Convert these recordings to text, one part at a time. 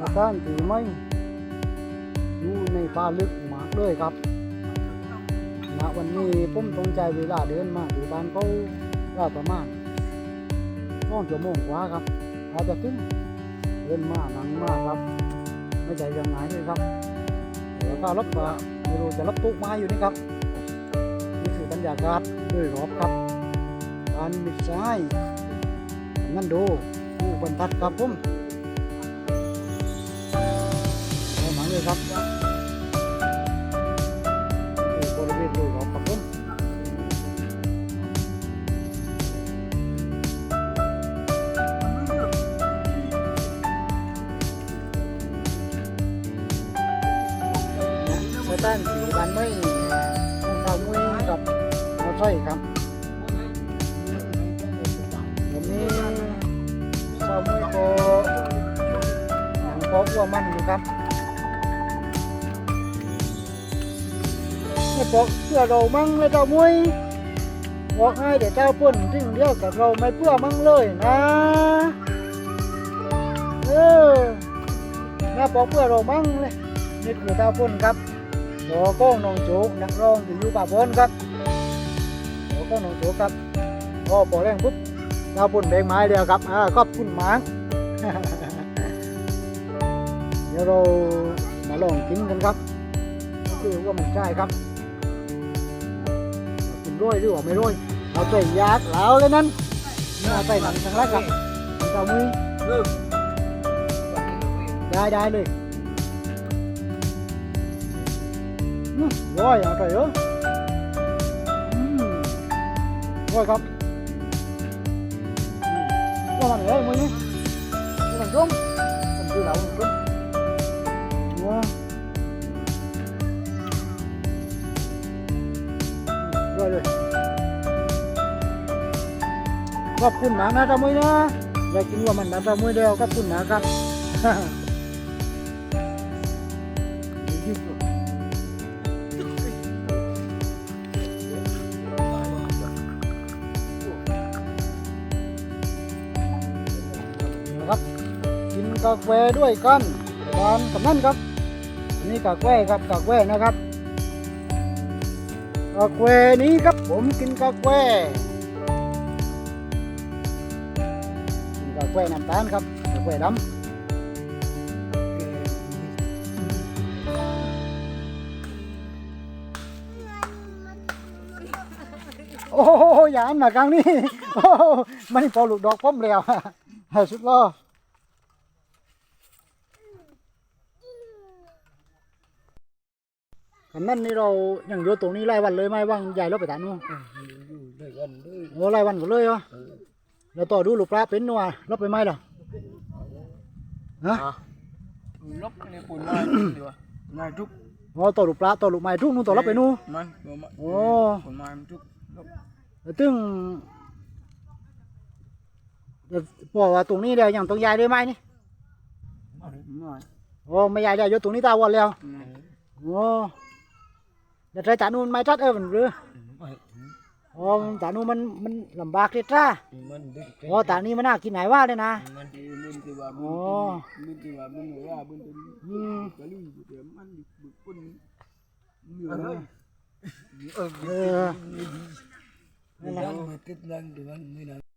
สถานที่ไม่อยู่ในป่าลึกมากเลยครับณวันนี้ผมต้องใจเวลาเดินมาที่บ้านเขาก็ประมาณสองชั่วโมงกว่าครับอาจจะถึงเดินมาหนังมากครับ ไม่ใจยังไงเลยครับแล้วก็รถมาไม่รู้จะรถตุ๊กมาอยู่นี่ครับนี่คือบรรยากาศโดยรอบครับการมิดซ้ายงั้นดูผู้บรรทัดครับผม เไม่บอกเพื่อเรามั่งเลยเจ้ามุ้ยบอกให้เดี๋ยวเจ้าป่นทิ้งเดียวกับเราไม่เพื่อมั่งเลยนะเออนะบอกเพื่อเรามั่งเลยนี่คือเจ้าป่นครับโอโก้องน้องโจกนักร้องที่อยู่ป่าบอนครับโอโก้องน้องโจกครับพอปอแรงปุ๊บเจ้าป่นแบงไม้เดียวครับอ่าขอบคุณหมากเดี๋ยวเรามาลองกินกันครับคือว่ามันใช่ครับ กินร้อยหรือว่าไม่ร้อยเอาใส่ยาดเหลาเลยนั้นนี่เอาใส่หนังทางลักครับเจ้ามือได้ได้เลยร้อยอาใส่เยอะร้อยครับอืมว่ามันเลยมือนี่ว่ามันรุ่ง ขอบคุณมากนะตามุยนะอยากกินว่ามันนะตามุยเดียวขอบคุณนะครับนะครับกินกาแฟด้วยกันตอนกับนั่นครับนนี่กาแฟครับกาแฟนะครับกาแฟนี้ครับผมกินกาแฟ กินกาแฟน้ำตาลครับกาแฟดำโอ้โหอย่าอันมากลางนี้โอ้โหมันพอลูกดอกพ้อมแล้วให้สุดล้อคำนั้นนี่เรายังอยู่ตรงนี้ไล่วันเลยไหมว่างใหญ่เราไปฐานนู้นโอ้ไล่วันก็เลยเหรอ แล้วต่อดูลูกปลาเป็นนัวเราไปไหมล่ะฮะลบในปุ่นมาดีกว่ามาทุกอ๋อต่อลูกปลาต่อลูกไม้ทุ่งนู้นต่อรับไปนู้นมันโอ้ปุ่นมาทุกลบแล้วตึงเดี๋ยวบอกว่าตรงนี้เดี๋ยวยังต้องย้ายได้ไหมนี่มาโอ้ไม่ย้ายได้อยศตรงนี้ตาวันแล้วโอ้เดี๋ยวใจจ่านู่นไม่จัดเออมันหรือ อ๋อจ่านู่นมันมันลำบากเลยจ้ามันดึกอ๋อตานี้มันน่ากินไหนว่าเลยนะมันที่มันที่ว่าอ๋อมันที่ว่ามันว่ามันเป็นอืมกะลี่เดี๋ยวมันดึกปุ่นเออเออเออนั่นแหละ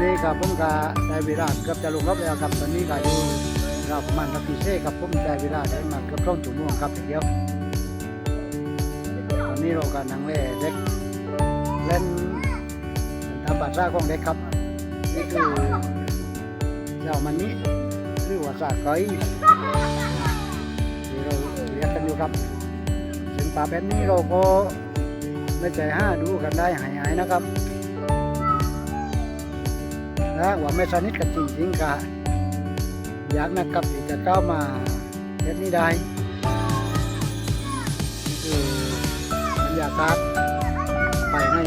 ตอนนี้ครับผมก็ได้เวลาเกือบจะลงรบแล้วครับตอนนี้ก็อยู่เราประมาณนาทีเศษครับผมได้เวลาได้มาเกือบสองชั่วโมงครับเดียวตอนนี้เราก็นั่งเล่เด็กเล่นตามภาษาของเด็กครับนี่คือเจ้ามันนี้หรือว่าสาไก่ที่เราเรียกกันอยู่ครับเสินป่าแบบนี้เราก็ไม่ใจห้าดูกันได้หายๆนะครับ ถ้าว่าไม่สนิทกันจริงๆก็อยากนะครับที่จะก้าวมาเฮ็ดนี้ได้นี่คือบรรยากาศไปให้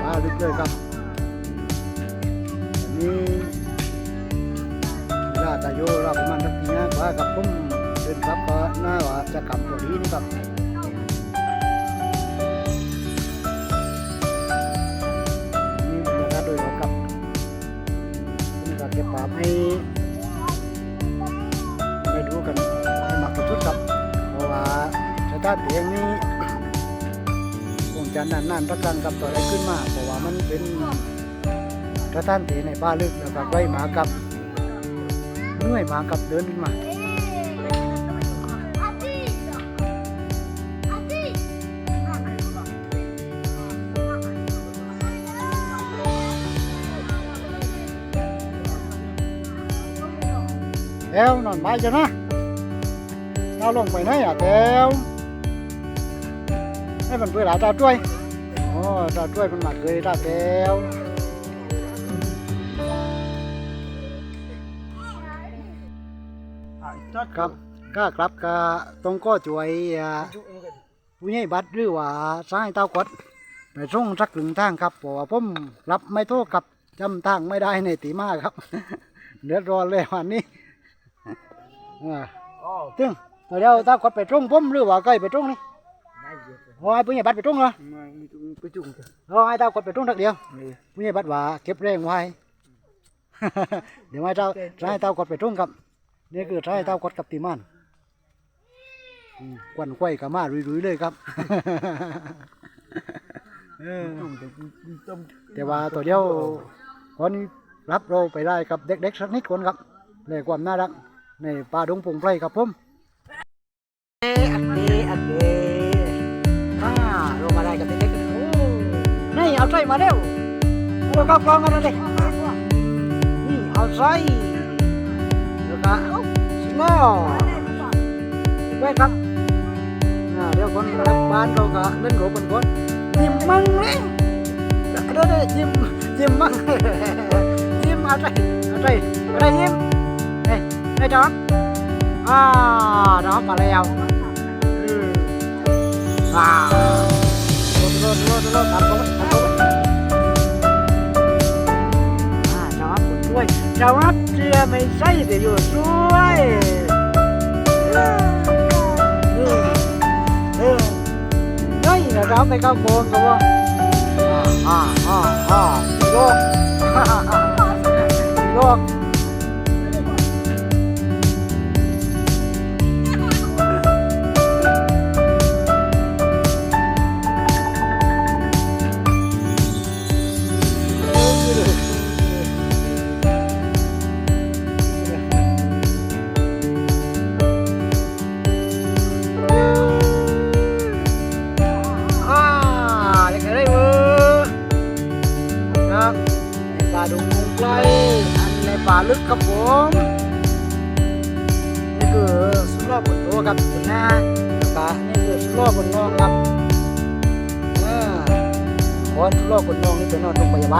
ป้าลึกเลยครับวันนี้เวลาตาโยเราประมาณสักทีนะว่ากับผมเดินครับก็น่าว่าจะกลับตัวนี้นะครับ ผมจะเก็บภาพให้ได้ดูกันให้มากที่สุดครับ เพราะว่าสถานที่แห่งนี้คงจะนานๆประกครั้งกับต่อได้ขึ้นมา เพราะว่ามันเป็นสถานที่ในป่าลึกแล้วก็ใกล้หมากับเหนื่อยหมากับเดินมา แล้วนอนไปจ้ะนะเราลงไปไหนอะแก้วให้มันเพื่อหลาตาช่วยโอ้ตาช่วยมันหมาเคยตาแก้วครับก็ครับก็ต้องก็ช่วยผู้ใหญ่บัตรหรือว่าสายเต้ากดไปส่งสักหนึ่งทางครับเพราะว่าผมรับไม่โทษกับจำทางไม่ได้ในตีมากครับเดือดร้อนเลยวันนี้ อ่าอ๋อตึงเดี๋ยวตากดไปตรงผมหรือว่าใกล้ไปตรงนี่ได้เยอะเลยโอ้ยผู้ใหญ่บัตรไปตรงเหรอมามีตุ้งไปจุ่มกันโอ้ยตากดไปตรงทักเดียวนี่ผู้ใหญ่บัตรว่าเก็บแรงไว้ เดี๋ยวให้เจ้าให้เต้ากดไปตรงครับนี่คือให้เต้ากดกับตีมันอืมควันไขว้กับมารุยๆเลยครับเออจุ่มแต่ต้มแต่ว่าตัวเดียวคนรับเราไปได้กับเด็กๆสักนิดคนครับเลยความน่ารัก ในป่าดงพงไพรครับผมอันนี้อันนี้อ่าลงมาได้กับเด็กๆโอ้นี่เอาใจมาเร็วเราเข้ากล้องกันเลยนี่เอาใจแล้วก็สโน่ไว้ครับอ่าเดี๋ยวคนรับบ้านเราก็เล่นโกบนคนยิ้มมั่งเลยเดี๋ยวเดี๋ยวยิ้มยิ้มมั่งยิ้มเอาใจเอาใจเอาใจยิ้มเฮ้ยเฮ้ยจอนอ่าจอนมาแล้วอืมอ่าโดดโดดโดดโดดตัดตัวตัดตัวอ่าจอนคนช่วยจอนเชื่อไม่ใช่แต่อยู่ช่วยเออเออเออเฮ้ยนะจอนไปเข้าโกนกันวะอ่าอ่าอ่าโยกโยก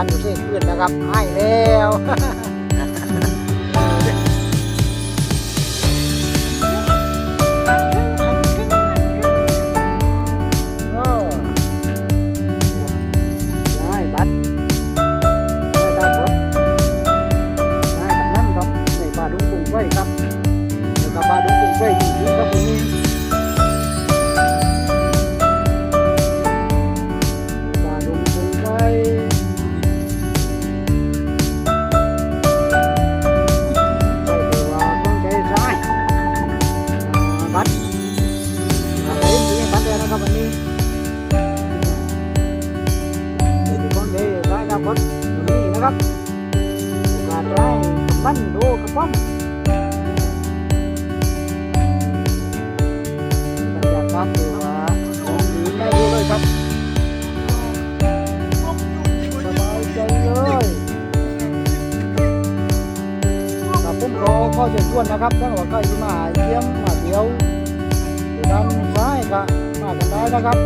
อยู่ที่เพื่อนนะครับ ให้แล้ว เดี๋ยวก่อนเดี๋ยวได้ครับรถตรงนี้นะครับปั้นดูกระป๋อมบรรยากาศถือว่าดีได้ดูเลยครับสบายใจเลยครับผมก็ข้อเชิญชวนนะครับถ้าว่าใครที่มาเยี่ยมมาเที่ยวอยู่ด้านซ้ายก็มากันได้นะครับ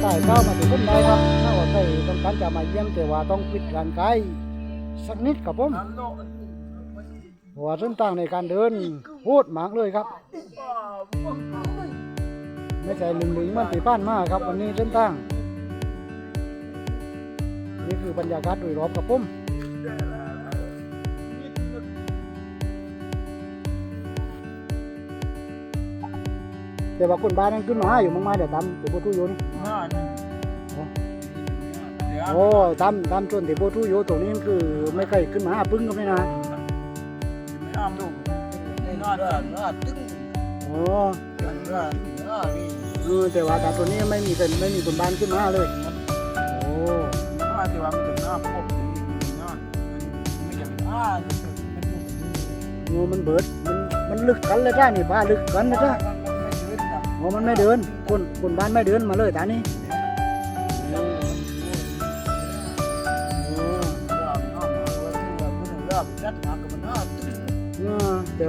ใต้เข้ามาถึงพุ่มได้ครับถ้าว่าใครต้องการจะมาเยี่ยมแต่ว่าต้องปิดร่างกายสักนิดครับผมเพราะว่าเส้นทางในการเดินโหดมากเลยครับ ไม่ใช่ลึงลึงมันตีป้านมากครับ วันนี้เส้นทาง นี่คือบรรยากาศโดยรอบครับผมแต่ว่าคนบ้านนั้นขึ้นมาอยู่มากๆเดี๋ยวตามเดี๋ยวโบทูอยู่นี่ โอ้ตามตามจนเดี๋ยวโบทูอยู่ตรงนี้คือไม่เคยขึ้นมาหาพึ่งก็ไม่นะโอ้เออแต่ว่าตามตัวนี้ไม่มีคนไม่มีคนบ้านขึ้นมาเลยโอ้งูมันเบิดมันมันลึกกันเลยจ้านี่ป้าลึกกันเลยจ้าโอ้มันไม่เดินคนคนบ้านไม่เดินมาเลยตานี่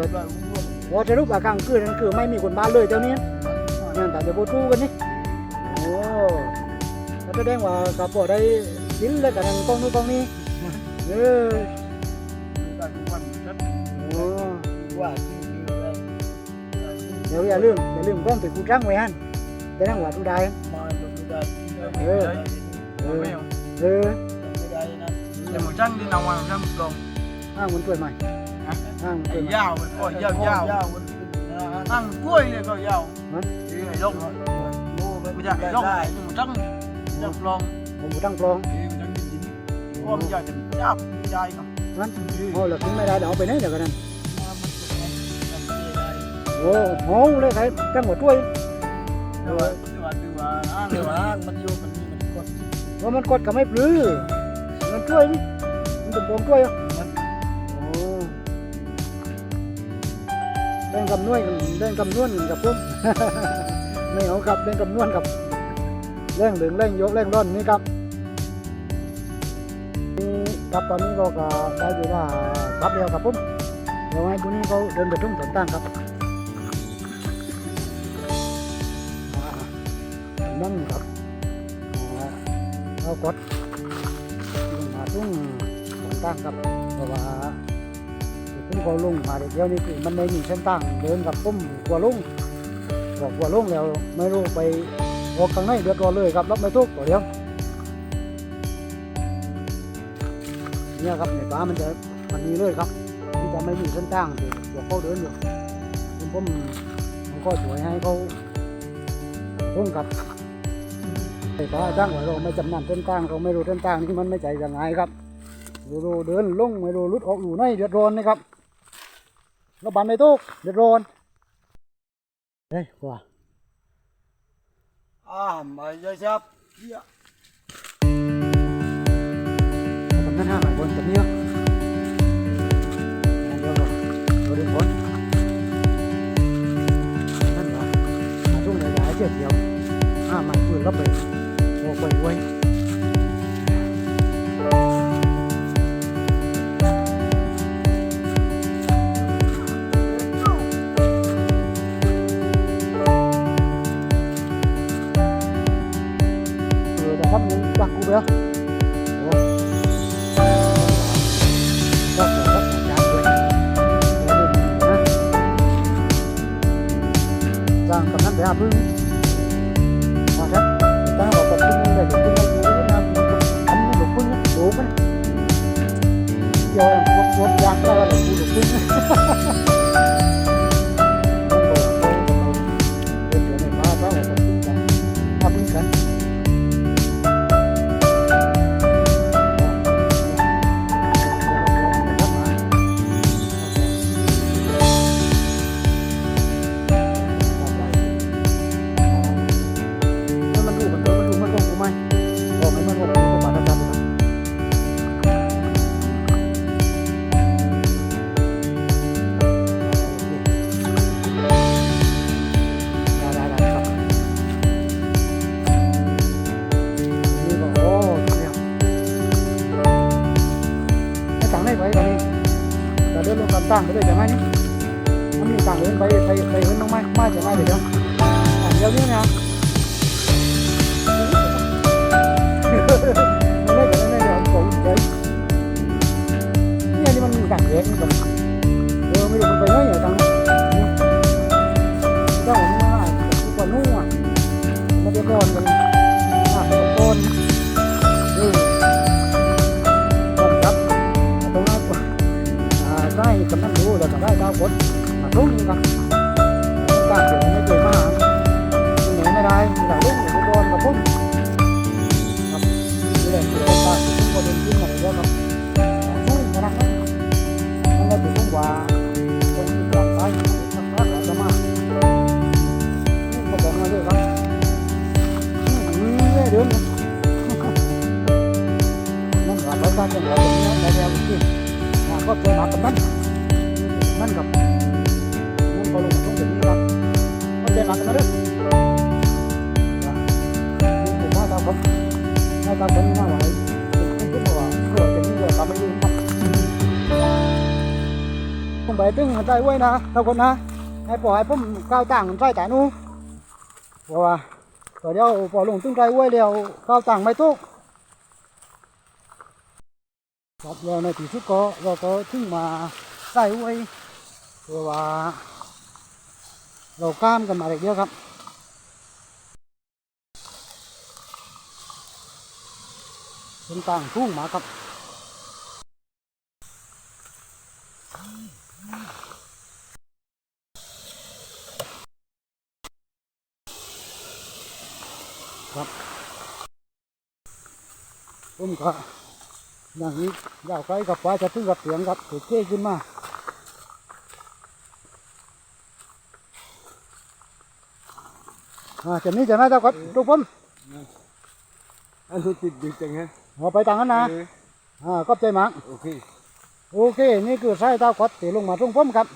อแต่ว่าพอจะรูปอากางคืนนั่นคือไม่มีคนบ้านเลยเจ้านี้นั่นแต่เดี๋ยวโบทูกันนี่โอ้แล้วแสดงว่ากับพอได้กินเลยแต่นั่งกล้องนู้นกล้องนี้เออเดี๋ยวอย่าลืมอย่าลืมกล้องไปกูจ้างไว้ฮันจะนั่งหวาดูได้เออเออแต่หมูจังที่นำมาจังลงอ้างมันสวยใหม่อ้ามันสวยใหม่ ยาวมันก็ยาวยาวตั้งกล้วยเลยก็ยาวไอ้ลงไม่ใช่ไอ้ลงหมูจังจังลองผมตั้งลองความใหญ่จะยาวใหญ่ครับนั้นโอ้เหลือกินไม่ได้เดี๋ยวไปไหนเดี๋ยวกันนั้นโอ้โหเลยใครตั้งหัวช่วยเดี๋ยวเดี๋ยวเดี๋ยวอ่าเดี๋ยวอ่ามันอยู่มันมันกดว่ามันกดกับไม่ปลื้อมันช่วยนี่มันเป็นบวงช่วยอะ เล่นกับนวลกันเล่นกับนวลกันกับพวกไม่เอาครับเล่นกับนวลกับเร่งดึงเร่งยกเร่งร่อนนี่ครับครับตอนนี้เราก็ได้เวลาครับแล้วครับผมเดี๋ยวให้คุณนี่เขาเดินไปทุ่งสวนตั้งครับนั่งครับเรากดมาทุ่งสวนตั้งครับเพราะว่า ผมก็ลงมาเดี๋ยวนี้คือมันไม่มีเส้นตั้งเดินกับผมกลัวลุงบอกกลัวลุงแล้วไม่รู้ไปออกข้างในเดือดร้อนเลยครับรับไม่ทุกข์ตัวเดียวเนี่ยครับในป่ามันจะมันมีเลยครับมันจะไม่มีเส้นทางที่พวกเขาเดินอยู่ผมผมผมก็ช่วยให้เขาลงครับไอ้ป่าจ้างไว้เราไม่จำนำเส้นทางเราไม่รู้เส้นทางที่มันไม่ใจยังไงครับดูดูเดินลงไม่รู้ลุดออกอยู่ในเดือดร้อนนะครับ เราบันในโต๊ะเดือดร้อนเฮ้ยว่าอ่ามาเยอะครับตรงนั้นห้าห สร้างกำนันไปอาพึ่งพอครับตั้งบอกกับพึ่งเลยกับพึ่ Oh, no. ผมไปตึงใจไว้นะทุกคนนะให้ปล่อยให้ผมก้าวต่างใส่แต่นู้เพราะว่าเดี๋ยวพอลงตึงใจไว้เดียวก้าวต่างไม่ตุกครับแล้วในที่สุดก็เราก็ถึงมาใส่ไว้เพื่อว่าเราก้ามกันมาเด็กเดียวครับเป็นต่างทุ่งหมาครับ ครับผมก็อย่างนี้ยาวไกลกับว่าจะถึงกับเสียงครับถูกเก้ขึ้นมาอ่าจะนี้จะน่าจะกดทุกผมอันนี้ติดดีจังฮะเอาไปต่างกันนะเอออ่าขอบใจมากโอเคโอเค นี่คือสายตากดตีลงมาตรงผมครับ